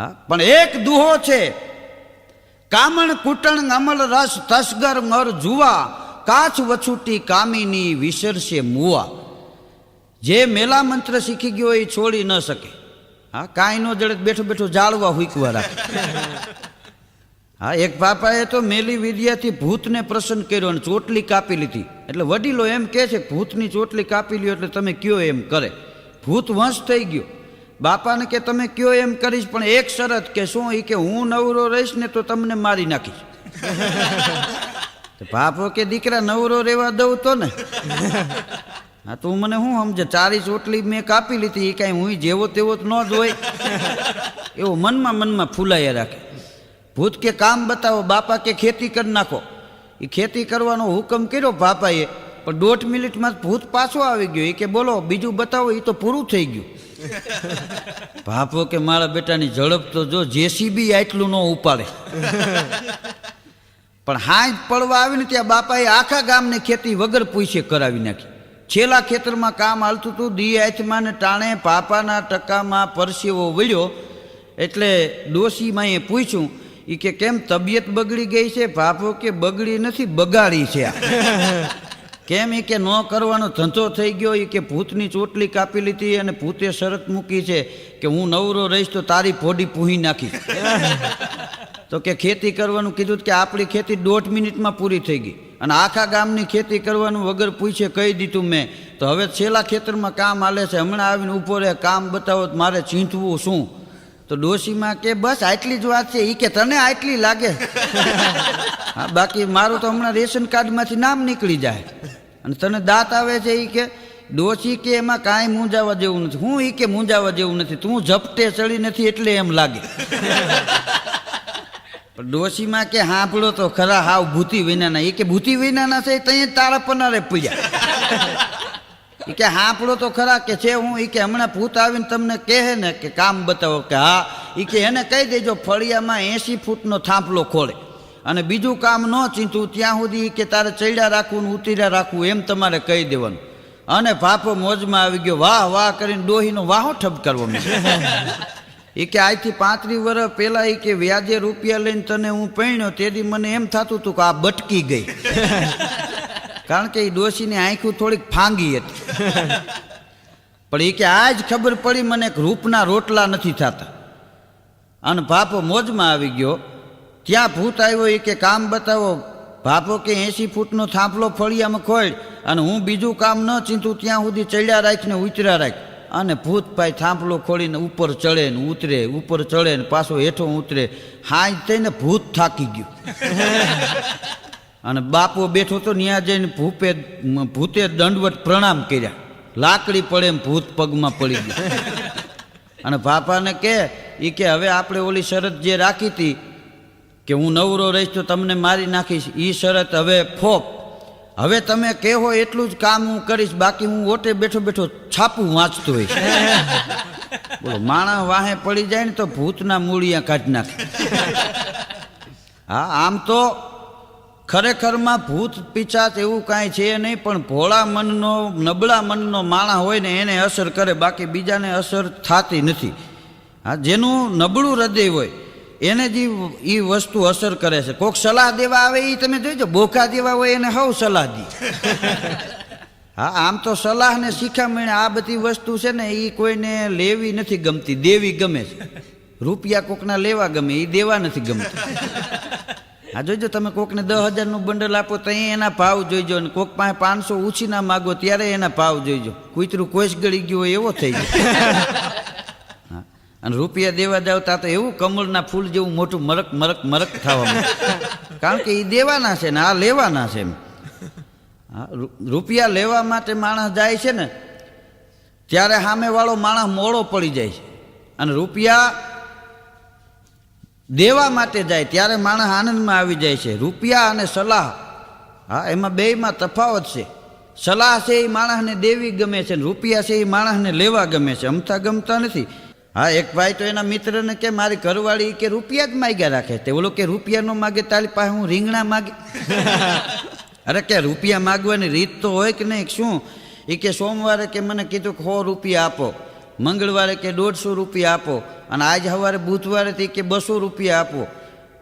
હા? પણ એક દુહો છે. કામણ, કુટણ, અમલ, રસ, તસગર, મર, જુવા, કાચ, વછુટી, કામીની, વિસરશે, મુવા. જે મેલા મંત્ર શીખી ગયો એ છોડી ન શકે. હા, કાંઈ નો જડે બેઠો બેઠો જાળવા હુકવા રાખે. હા, એક બાપાએ તો મેલી વિદ્યાથી ભૂતને પ્રસન્ન કર્યો અને ચોટલી કાપી લીધી. એટલે વડીલો એમ કહે છે ભૂતની ચોટલી કાપી લ્યો એટલે તમે કયો એમ કરે. ભૂત વંશ થઈ ગયો. બાપાને કે તમે કયો એમ કરીશ પણ એક શરત કે શું? એ કે હું નવરો રહીશ ને તો તમને મારી નાખીશ. બાપો કે દીકરા નવરો રહેવા દઉં તો ને? હા તું મને શું સમજે? ચારી ચોટલી મેં કાપી લીધી એ કાંઈ હું જેવો તેવો જ ન જ હોય. એવો મનમાં મનમાં ફૂલાયા રાખે. ભૂત કે કામ બતાવો બાપા કે ખેતી કરી નાખો. એ ખેતી કરવાનો હુકમ કર્યો બાપાએ પણ દોઢ મિનિટમાં ભૂત પાછો આવી ગયો. એ કે બોલો બીજું બતાવો એ તો પૂરું થઈ ગયું. બાપો કે મારા બેટાની ઝડપ તો જો જેસીબી આટલું ન ઉપાડે. પણ હાજ પડવા આવીને ત્યાં બાપાએ આખા ગામને ખેતી વગર પૂછે કરાવી નાખી. છેલ્લા ખેતરમાં કામ હાલતું હતું, દી આથમાં ને ટાણે પાપાના ટકામાં પરસેવો વળ્યો. એટલે ડોશીમાં એ પૂછ્યું એ કે કેમ તબિયત બગડી ગઈ છે? ભાપો કે બગડી નથી, બગાડી છે આ. કેમ એ કે ન કરવાનો ધંધો થઈ ગયો એ કે ભૂતની ચોટલી કાપી લીધી અને ભૂતે શરત મૂકી છે કે હું નવરો રહીશ તો તારી ફોડી પૂહી નાખી. તો કે ખેતી કરવાનું કીધું કે આપણી ખેતી દોઢ મિનિટમાં પૂરી થઈ ગઈ. અને આખા ગામની ખેતી કરવાનું વગર પૂછે કહી દીધું મેં. તો હવે છેલ્લા ખેતરમાં કામ હાલે છે. હમણાં આવીને ઊભો રહે, કામ બતાવો મારે ચીંધવું શું? તો ડોશીમાં કે બસ આટલી જ વાત છે. એ કે તને આટલી લાગે? બાકી મારું તો હમણાં રેશન કાર્ડમાંથી નામ નીકળી જાય. અને તને દાંત આવે છે એ કે, ડોશી કે એમાં કાંઈ મૂંઝાવા જેવું નથી. હું એ કે મૂંઝાવા જેવું નથી. તું ઝપટે ચડી નથી એટલે એમ લાગે. ડોશીમાં કે હાંભળો તો ખરા હાવ ભૂતી વિનાના. એ કે ભૂતી વિનાના છે ત્યાં તારા પનારે પૂજ્યા એ કે હાંભળો તો ખરા કે છે હું. એ કે હમણાં ભૂત આવીને તમને કહે ને કે કામ બતાવો કે હા. એ કે એને કહી દેજો ફળિયામાં એંસી ફૂટનો થાંભલો ખોળે. અને બીજું કામ ન ચીંતું ત્યાં સુધી કે તારે ચડ્યા રાખવું ને ઉતર્યા રાખવું, એમ તમારે કહી દેવાનું. અને ભાપો મોજમાં આવી ગયો, વાહ વાહ કરીને ડોહીનો વાહો ઠપ કરવો એ કે આજથી પાંત્રીસ વર્ષ પહેલાં એ કે વ્યાજે રૂપિયા લઈને તને હું પહેણ્યો તેથી મને એમ થતું હતું કે આ બટકી ગઈ. કારણ કે એ ડોશીની આંખું થોડીક ફાંગી હતી. પણ એ કે આજ ખબર પડી મને રૂપના રોટલા નથી થતા. અને ભાપો મોજમાં આવી ગયો ત્યાં ભૂત આવ્યો એ કે કામ બતાવો. ભાપો કે એંસી ફૂટનો થાંભલો ફળિયામાં ખોળ અને હું બીજું કામ ન ચીંતું ત્યાં સુધી ચડ્યા રાખીને ઉતર્યા રાખ. અને ભૂત ભાઈ થાંભલો ખોલીને ઉપર ચડે ને ઉતરે, ઉપર ચડે ને પાછો હેઠો ઉતરે. હાજ થઈને ભૂત થાકી ગયું. અને બાપો બેઠો તો ત્યાં જઈને ભૂપે, ભૂતે દંડવટ પ્રણામ કર્યા. લાકડી પડે એમ ભૂત પગમાં પડી ગયું. અને બાપાને કે એ કે હવે આપણે ઓલી શરત જે રાખી હતી કે હું નવરો રહીશ તો તમને મારી નાખીશ. એ શરત હવે ફોપ હવે તમે કહેવો એટલું જ કામ હું કરીશ બાકી હું ઓટે બેઠો બેઠો છાપું વાંચતો હોઈશ. બોલો માણસ વાહે પડી જાય ને તો ભૂતના મૂળિયા કાઢી નાખે. હા આમ તો ખરેખરમાં ભૂત પિચાચ એવું કાંઈ છે નહીં પણ ભોળા મનનો નબળા મનનો માણા હોય ને એને અસર કરે બાકી બીજાને અસર થતી નથી. હા જેનું નબળું હૃદય હોય એને જે એ વસ્તુ અસર કરે છે. કોઈક સલાહ દેવા આવે એ તમે જોઈજો બોખા દેવા હોય એને હવ સલાહ દી. હા, આમ તો સલાહ ને શિખામણ આ બધી વસ્તુ છે ને એ કોઈને લેવી નથી ગમતી, દેવી ગમે છે. રૂપિયા કોકના લેવા ગમે એ દેવા નથી ગમતા. હા જોઈજો તમે કોકને દસ હજારનું બંડલ આપો તો એના ભાવ જોઈજો અને કોક પાસે પાંચસો ઉછી ના માગો ત્યારે એના ભાવ જોઈજો કૂતરું કોઈશ ગળી ગયું હોય એવો થઈ જાય. અને રૂપિયા દેવા જાવ તા એવું કમળના ફૂલ જેવું મોટું મરક મરક મરક થવા કારણ કે એ દેવાના છે ને આ લેવાના છે એમ. રૂપિયા લેવા માટે માણસ જાય છે ને, ત્યારે સામેવાળો માણસ મોડો પડી જાય છે. અને રૂપિયા દેવા માટે જાય ત્યારે માણસ આનંદમાં આવી જાય છે. રૂપિયા અને સલાહ. હા, એમાં બેયમાં તફાવત છે. સલાહ છે એ માણસને દેવી ગમે છે ને રૂપિયા છે એ માણસને લેવા ગમે છે. અમતા ગમતા નથી. હા એક ભાઈ તો એના મિત્રને કે મારી ઘરવાળી કે રૂપિયા જ માગ્યા રાખે. તે ઓલો કે રૂપિયા નો માગે તારી પાસે હું રીંગણા માગે? અરે કે રૂપિયા માગવાની રીત તો હોય કે નહીં? શું? એ કે સોમવારે કે મને કીધું કે સો રૂપિયા આપો. મંગળવારે કે દોઢસો રૂપિયા આપો. અને આજ સવારે બુધવારે તે કે બસો રૂપિયા આપો.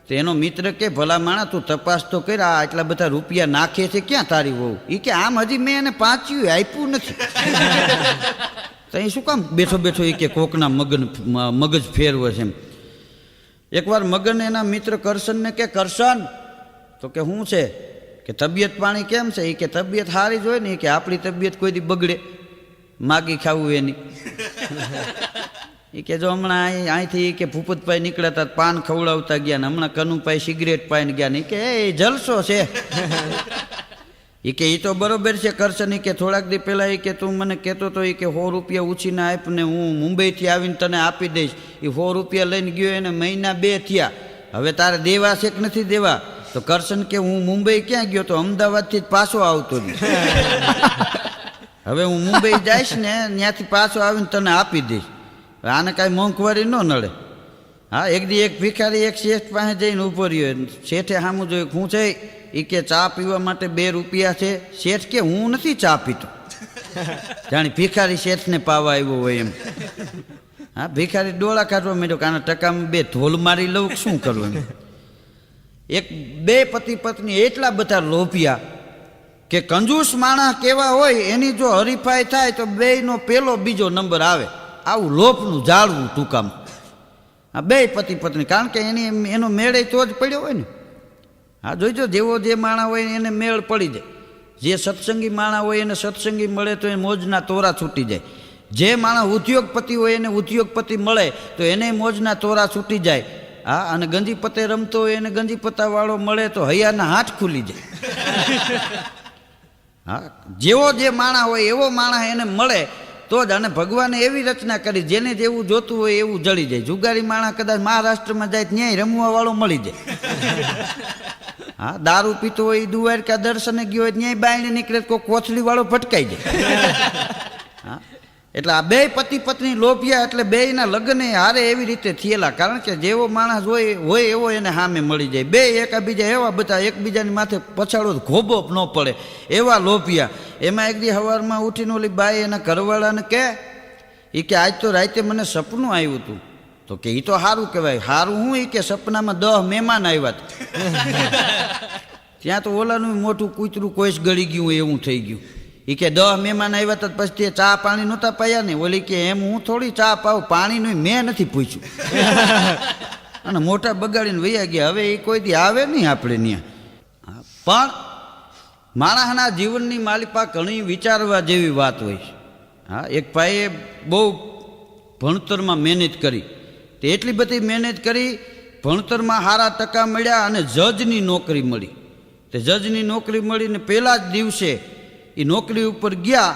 તો એનો મિત્ર કે ભલા માણા તું તપાસ તો કર આ આટલા બધા રૂપિયા નાખે છે ક્યાં તારી વહુ? એ કે આમ હજી મેં એને પાંચ્યું આપ્યું નથી. તો એ શું કામ? બેઠો બેઠો એ કે કોકના મગન મગજ ફેરવે છે એમ. એકવાર મગન એના મિત્ર કરશનને કે, કરશન. તો કે શું છે? કે, તબિયત પાણી કેમ છે? એ કે, તબિયત સારી જ હોય ને. કે, આપણી તબિયત કોઈ દી બગડે. માગી ખાવું એની. એ કે, જો હમણાં અહીં અહીંથી કે, ભૂપતભાઈ નીકળ્યા હતા પાન ખવડાવતા ગયા ને, હમણાં કનુભાઈ સિગરેટ પાઈને ગયા ને. કે, એ જલસો છે. એ કે એ તો બરોબર છે કરશન કે, થોડાક દી પહેલાં એ કે, તું મને કહેતો તો એ કે, સો રૂપિયા ઉછીને આપ ને હું મુંબઈથી આવીને તને આપી દઈશ. એ સો રૂપિયા લઈને ગયો એને મહિના બે થયા. હવે તારે દેવા છે કે નથી દેવા? તો કરશન કે, હું મુંબઈ ક્યાં ગયો? તો અમદાવાદથી જ પાછો આવતો હવે હું મુંબઈ જઈશ ને, ત્યાંથી પાછો આવીને તને આપી દઈશ. આને કાંઈ મોંઘવારી ન નડે. હા, એક દી એક ભિખારી એક શેઠ પાસે જઈને ઊભો રહ્યો. શેઠે સામું જોયું હું છે? એ કે ચા પીવા માટે બે રૂપિયા છે. શેઠ કે હું નથી ચા પીતો? જાણે ભિખારી શેઠને પાવા આવ્યો હોય એમ. હા, ભિખારી ડોળા કાઢવા માંડ્યો કાના ટકામાં બે ધોલ મારી લઉં શું કરવું એમ? એક બે પતિ પત્ની એટલા બધા લોભિયા કે કંજૂસ માણસ કેવા હોય એની જો હરીફાઈ થાય તો બેયનો પેલો બીજો નંબર આવે. આવું લોભનું જાળવું ટૂંકામાં. આ બે પતિ પત્ની કારણ કે એની એનો મેળે તો જ પડ્યો હોય ને. હા જોઈજો જેવો જે માણા હોય એને મેળ પડી જાય. જે સત્સંગી માણા હોય એને સત્સંગી મળે તો એ મોજના તોરા છૂટી જાય. જે માણસ ઉદ્યોગપતિ હોય એને ઉદ્યોગપતિ મળે તો એને મોજના તોરા છૂટી જાય. હા અને ગંજી પતે રમતો હોય એને ગંજી પત્તાવાળો મળે તો હૈયાના હાથ ખુલી જાય. હા જેવો જે માણા હોય એવો માણા એને મળે તો જ અને ભગવાને એવી રચના કરી જેને જેવું જોતું હોય એવું જળી જાય. જુગારી માણા કદાચ મહારાષ્ટ્રમાં જાય ત્યાંય રમવા વાળો મળી જાય. હા દારૂ પીતો હોય દુવાર દ્વારકા દર્શને ગયો હોય ત્યાંય બાયણે નીકળે કોઈ કોથળી વાળો ભટકાઈ જાય. હા. એટલે આ બે પતિ પત્ની લોભિયા એટલે બેયના લગ્ન હારે એવી રીતે થયેલા. કારણ કે જેવો માણસ હોય હોય એવો એને સામે મળી જાય. બે એકાબીજા એવા બધા, એકબીજાની માથે પછાડો ઘોબો ન પડે. એવા લોભિયા. એમાં એક દી સવારમાં ઉઠીને ઓલી બાઈ એના ઘરવાળાને કે એ કે આજ તો રાતે મને સપનું આવ્યું હતું તો કે એ તો સારું કહેવાય. સારું હું? એ કે સપનામાં દહ મહેમાન આવ્યા ત્યાં તો ઓલાનું મોટું કૂતરું કોઈશ ગળી ગયું, એવું થઈ ગયું. એ કે દહ મહેમાન આવ્યા તો પછી તે ચા પાણી નહોતા પાયા ને. ઓલી કે એમ હું થોડી ચા પાઉં પાણીનું મેં નથી પૂછ્યું. અને મોટા બગાડીને વૈયા ગયા. હવે એ કોઈ દી આવે નહીં આપણે ત્યાં પણ માણસના જીવનની માલિપા ઘણી વિચારવા જેવી વાત હોય છે. હા એક ભાઈએ બહુ ભણતરમાં મહેનત કરી. તે એટલી બધી મહેનત કરી ભણતરમાં સારા ટકા મળ્યા અને જજની નોકરી મળી. તે જજની નોકરી મળીને પહેલા જ દિવસે એ નોકરી ઉપર ગયા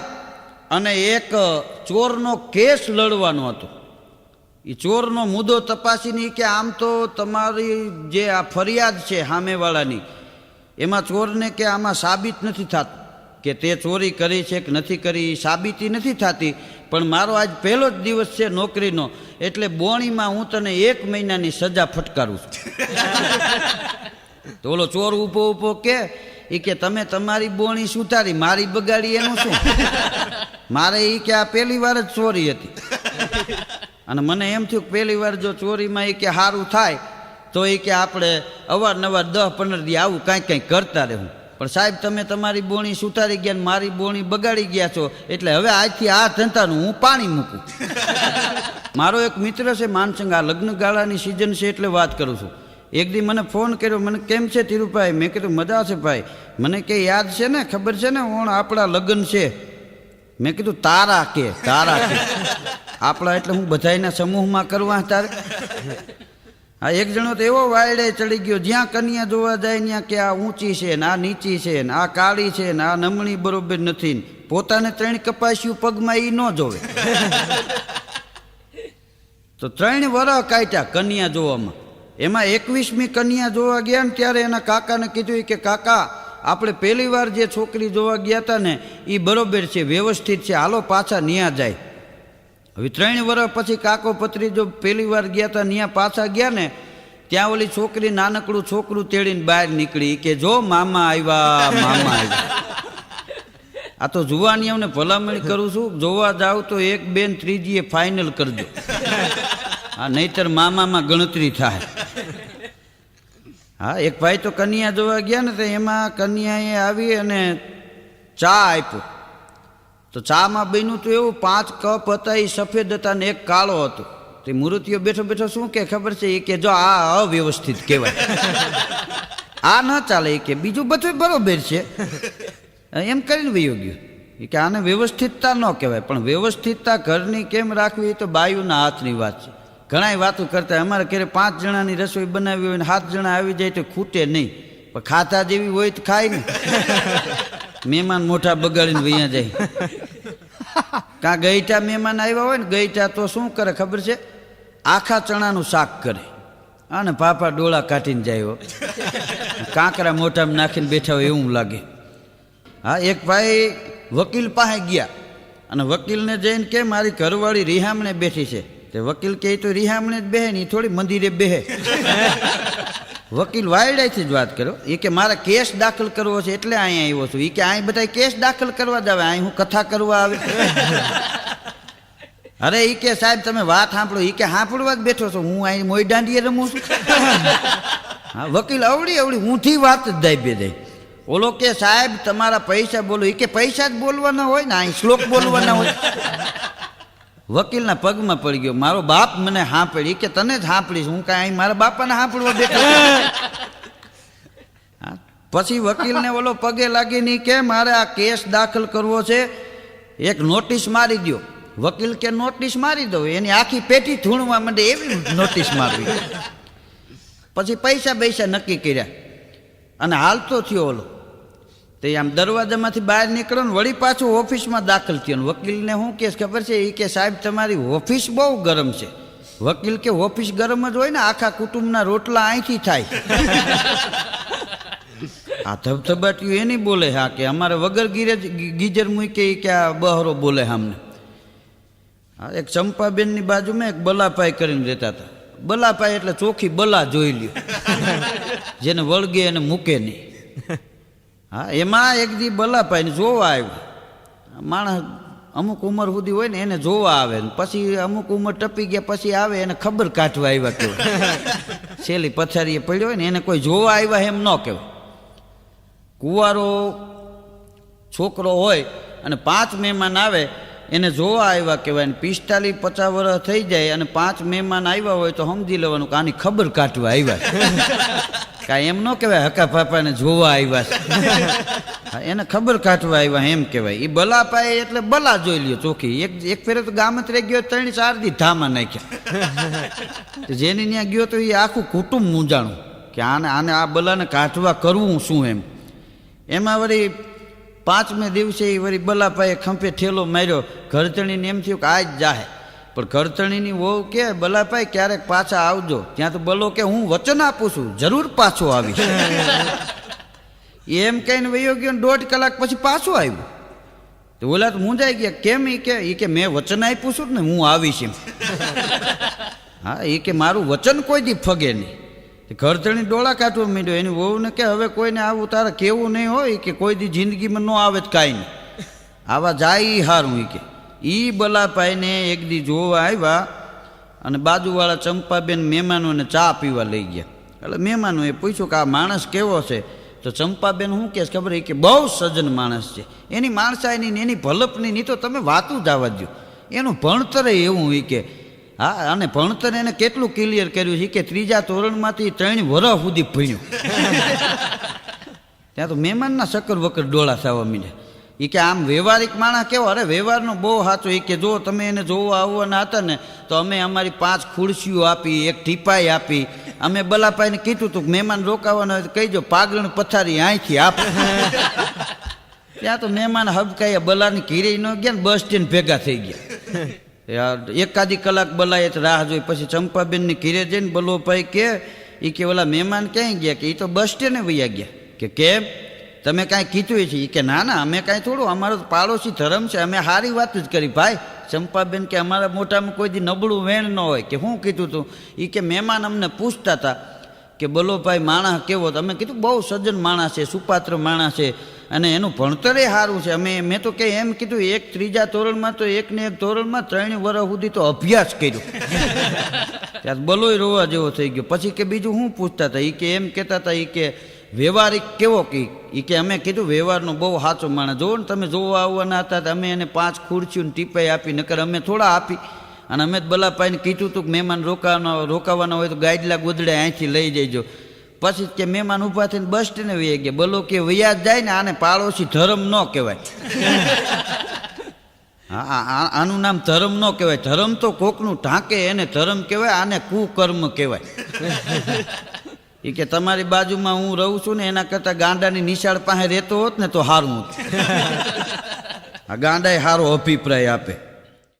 અને એક ચોરનો કેસ લડવાનો હતો. એ ચોરનો મુદ્દો તપાસીને કે આમ તો તમારી જે આ ફરિયાદ છે સામેવાળાની એમાં ચોરને કે આમાં સાબિત નથી થતું. કે તે ચોરી કરી છે કે નથી કરી એ સાબિતી નથી થતી પણ મારો આજ પહેલો જ દિવસ છે નોકરીનો એટલે બોણીમાં હું તને એક મહિનાની સજા ફટકારું છું. તો ઓલો ચોર ઊભો ઊભો કે એ કે તમે તમારી બોણી સુધારી મારી બગાડી એનું શું? મારે એ કે આ પહેલી વાર જ ચોરી હતી. અને મને એમ થયું કે પહેલી વાર જો ચોરીમાં એ કે સારું થાય તો એ કે આપણે અવારનવાર દસ પંદર દી આવું કાંઈક કાંઈક કરતા રહેવું પણ સાહેબ તમે તમારી બોણી સુધારી ગયા ને મારી બોણી બગાડી ગયા છો એટલે હવે આજથી આ ધંધાનું હું પાણી મૂકું. મારો એક મિત્ર છે માનસંગ આ લગ્ન ગાળાની સિઝન છે એટલે વાત કરું છું. એક દી મને ફોન કર્યો, મને કેમ છે ધીરુભાઈ? મેં કીધું, મજા છે ભાઈ. મને કે, યાદ છે ને? ખબર છે ને? ઓણ આપણા લગ્ન છે. મેં કીધું, તારા કે તારા કે. આપણા એટલે હું બધાયના સમૂહમાં કરવા તારે. આ એક જણો તો એવો વાયડે ચડી ગયો, જ્યાં કન્યા જોવા જાય, ત્યાં કે આ ઊંચી છે, ને આ નીચી છે, ને આ કાળી છે, ને આ નમણી બરોબર નથી. પોતાને ત્રણ કપાસ્યું પગમાં એ ન જોવે. તો ત્રણ વર કાઢ્યા કન્યા જોવામાં. એમાં એકવીસમી કન્યા જોવા ગયા ને ત્યારે એના કાકાને કીધું કે, કાકા, આપણે પહેલી વાર જે છોકરી જોવા ગયા હતા ને એ બરોબર છે, વ્યવસ્થિત છે, હાલો પાછા ન્યા જાય. હવે ત્રણ વર્ષ પછી કાકો પત્રી જો પહેલી વાર ગયા હતા ન્યા પાછા ગયા ને, ત્યાં ઓલી છોકરી, નાનકડું છોકરું તેડીને બહાર નીકળી. કે, જો મામા આવ્યા મામા આવ્યા. આ તો જુવાનીઓને ભલામણ કરું છું, જોવા જાવ તો એક બેન ત્રીજીએ ફાઇનલ કરજો. હા, નહીતર મામામાં ગણતરી થાય. હા, એક ભાઈ તો કન્યા જોવા ગયા ને તો એમાં કન્યાએ આવી અને ચા આપ્યો. તો ચામાં બન્યું તો એવું, પાંચ કપ હતા એ સફેદ હતા ને એક કાળો હતો. તે મૂર્તિઓ બેઠો બેઠો શું કે ખબર છે? એ કે જો આ અવ્યવસ્થિત કહેવાય. આ ન ચાલે એ કે બીજું બધું બરોબર છે. એમ કરીને વયો ગયો. એ કે આને વ્યવસ્થિતતા ન કહેવાય, પણ વ્યવસ્થિતતા ઘરની કેમ રાખવી એ તો બાયુના હાથની વાત છે. ઘણાય વાતો કરતા અમારે ઘરે પાંચ જણાની રસોઈ બનાવી હોય ને સાત જણા આવી જાય તો ખૂટે નહીં. પણ ખાતા જેવી હોય તો ખાય ને. મહેમાન મોઢા બગાડીને વૈયા જાય. કાં ગઈટા મહેમાન આવ્યા હોય ને ગઈટા તો શું કરે ખબર છે? આખા ચણાનું શાક કરે. અને પાપા ડોળા કાઢીને જાય કાંકરા મોઢામાં નાખીને બેઠા હોય એવું લાગે. હા એક ભાઈ વકીલ પાસે ગયા. અને વકીલને જઈને કે મારી ઘરવાળી રિહામણે બેઠી છે. તે વકીલ કહે તો રિહામણે જ બેહે ને ઈ થોડી મંદિરે બેહે. વકીલ વાયડાથી જ વાત કર્યો એ કે મારે કેસ દાખલ કરવો છે એટલે અહીંયા આવ્યો છું. એ કે અહીં બધા કેસ દાખલ કરવા જ આવે અહીં હું કથા કરવા આવે. અરે એ કે સાહેબ તમે વાત સાંભળો. એ કે સાંભળવા જ બેઠો છો. હું અહીં મોઈ દાંડીએ રમું છું. હા, વકીલ અવડી અવડી ઊંધી વાત જ દાઈ દે. ઓલો કે સાહેબ, તમારા પૈસા બોલો. એ કે પૈસા જ બોલવાના હોય ને અહીં શ્લોક બોલવાના હોય. વકીલના પગમાં પડી ગયો. મારો બાપ મને હાંપડી. કે, તને જ હાંપડીશ હું કાંઈ અહીં મારા બાપાને હાંપડવા બેઠો પછી વકીલને ઓલો પગે લાગી નહીં કે, મારે આ કેસ દાખલ કરવો છે. એક નોટિસ મારી દ્યો. વકીલ કે, નોટિસ મારી દો એની આખી પેટી ધૂણવા માંડે એવી નોટિસ મારવી. પછી પૈસા પૈસા નક્કી કર્યા. અને હાલતો થયો ઓલો. તે આમ દરવાજામાંથી બહાર નીકળો ને વળી પાછું ઓફિસમાં દાખલ થયો ને વકીલને શું કેસ ખબર છે? એ કે સાહેબ તમારી ઓફિસ બહુ ગરમ છે. વકીલ કે ઓફિસ ગરમ જ હોય ને આખા કુટુંબના રોટલા અહીંથી થાય. આ ધબધબાટ્યું એની બોલે હા કે અમારે વગર ગીરે ગીજર મૂકે કે આ બહરો બોલે અમને એક ચંપાબેનની બાજુમાં એક બલાપાઈ કરીને રહેતા હતા. બલાપાઈ એટલે ચોખ્ખી બલા જોઈ લ્યો. જેને વળગે એને મૂકે નહીં. હા, એમાં એક દી બલાભાઈને જોવા આવ્યો. માણસ અમુક ઉંમર સુધી હોય ને એને જોવા આવે ને પછી અમુક ઉંમર ટપી ગયા પછી આવે એને ખબર કાઢવા આવ્યા કહેવાય છેલ્લી પથારીએ પડ્યો હોય ને એને કોઈ જોવા આવ્યા એમ ન કહેવાય. કુંવારો છોકરો હોય અને પાંચ મહેમાન આવે, એને જોવા આવ્યા કહેવાય ને પિસ્તાલીસ પચાસ વર્ષ થઈ જાય અને પાંચ મહેમાન આવ્યા હોય તો સમજી લેવાનું કે આની ખબર કાઢવા આવ્યા. કાંઈ એમ ન કહેવાય હકા પાપાને જોવા આવ્યા છે. એને ખબર કાઢવા આવ્યા એમ કહેવાય. એ બલા પાય એટલે બલા જોઈ લ્યો ચોખ્ખી એક એક ફેરે તો ગામત રહી ગયો ત્રણ ચાર દી ધામા નાખ્યા. જેની ત્યાં ગયો તો એ આખું કુટુંબ મૂંઝાણું કે આને આને આ બલાને કાઢવા કરવું શું એમ? એમાં વળી પાંચમે દિવસે એ વળી બલાપાએ ખંપે ઠેલો માર્યો. ઘરચણીને એમ થયું કે આ જ જાહે. પણ ઘરતણીની વહુ કે બલાભાઈ, ક્યારેક પાછા આવજો. ત્યાં તો બલો કે હું વચન આપું છું. જરૂર પાછો આવીશ. એમ કહીને વયો ગયો દોઢ કલાક પછી પાછો આવ્યો. તો ઓલા તો મૂંઝાઈ ગયા. કેમ એ કે? એ કે મેં વચન આપ્યું છું ને, હું આવીશ એમ. હા એ કે મારું વચન કોઈ દી ફગે નહીં. ઘરતણી ડોળા કાઢવા માંડ્યો. એની વહુને કે, હવે કોઈને આવું તારે કેવું નહીં હોય કે કોઈ દી જિંદગીમાં ન આવે જ કાંઈ નહીં. આવા જાય ઈ હારું ઈ કે. ઈ બલાભાઈને એક દી જોવા આવ્યા અને બાજુવાળા ચંપાબેન મહેમાનોને ચા પીવા લઈ ગયા. એટલે મહેમાનોએ પૂછ્યું કે આ માણસ કેવો છે? તો ચંપાબેન શું કહે ખબર એ કે બહુ સજ્જન માણસ છે. એની માણસાઈની ને એની ભલપની નહીં તો તમે વાતું જ આવવા દો એનું ભણતર એવું એ કે હા અને ભણતર એને કેટલું ક્લિયર કર્યું છે? કે ત્રીજા ધોરણમાંથી ત્રણ વર્ષ સુધી ભણ્યું. ત્યાં તો મહેમાનના શક્કર વકર ડોળા થવા માંડ્યા. એ કે આમ વ્યવહારિક માણસ કેવો? અરે વ્યવહારનો બહુ સાચો. એ કે જો તમે એને જોવા આવવાના હતા ને, તો અમે અમારી પાંચ ખુરશીઓ આપી, એક ટીપાઈ આપી. અમે બલાપાઈને કીધું હતું મહેમાન રોકાવાના હોય તો કહીજો પાગરણ પથારી અહીંથી આપ. ત્યાં તો મહેમાન હબકાઈએ બલાની ઘીરે ન ગયા ને બસ સ્ટેન્ડ ભેગા થઈ ગયા. યાર, એકાદી કલાક બલાએ રાહ જોઈ. પછી ચંપાબેનની ઘીરે જઈને બલોભાઈ કે એ કે ઓલા મહેમાન ક્યાંય ગયા કે? એ તો બસ સ્ટેન્ડે વૈયા ગયા. કે કેમ? તમે કાંઈ કીધું છે? એ કે ના ના અમે કાંઈ થોડું અમારો પાડોશી ધર્મ છે અમે સારી વાત જ કરી. ભાઈ ચંપાબેન કે અમારા મોટામાં કોઈ દી નબળું વેણ ન હોય કે શું કીધું તું? એ કે મહેમાન અમને પૂછતા હતા કે બોલો ભાઈ માણસ કેવો? તો અમે કીધું બહુ સજ્જન માણસ છે સુપાત્ર માણસ છે અને એનું ભણતરે સારું છે. અમે મેં તો કે એમ કીધું એક ત્રીજા ધોરણમાં તો એક ને એક ધોરણમાં ત્રણ વર્ષ સુધી તો અભ્યાસ કર્યો. ત્યારે બોલો રોવા જેવો થઈ ગયો. પછી કે બીજું શું પૂછતા હતા એ કે એમ કહેતા હતા એ કે વ્યવહારિક કેવો કે એ કે અમે કીધું વ્યવહારનો બહુ સાચો માણસ. જોવો ને તમે જોવા આવવાના હતા તો અમે એને પાંચ ખુરશીઓ ટીપાઈ આપી, નકર અમે થોડા આપી. અને અમે બલાપાઈને કીધું હતું કે મહેમાન રોકાવાના રોકાવાના હોય તો ગાઈડલા ગોદડે અહીંથી લઈ જઈજો પછી કે મહેમાન ઊભા થઈને બસ સ્ટેન્ડે વહી ગયા. બોલો કે વૈયા જાય ને આને પાડોશી ધર્મ ન કહેવાય. હા આનું નામ ધર્મ ન કહેવાય. ધર્મ તો કોકનું ઢાંકે એને ધર્મ કહેવાય, આને કુકર્મ કહેવાય. એ કે તમારી બાજુમાં હું રહું છું ને એના કરતાં ગાંડાની નિશાળ પાસે રહેતો હોત ને તો સારું હતું. આ ગાંડાએ સારો અભિપ્રાય આપે.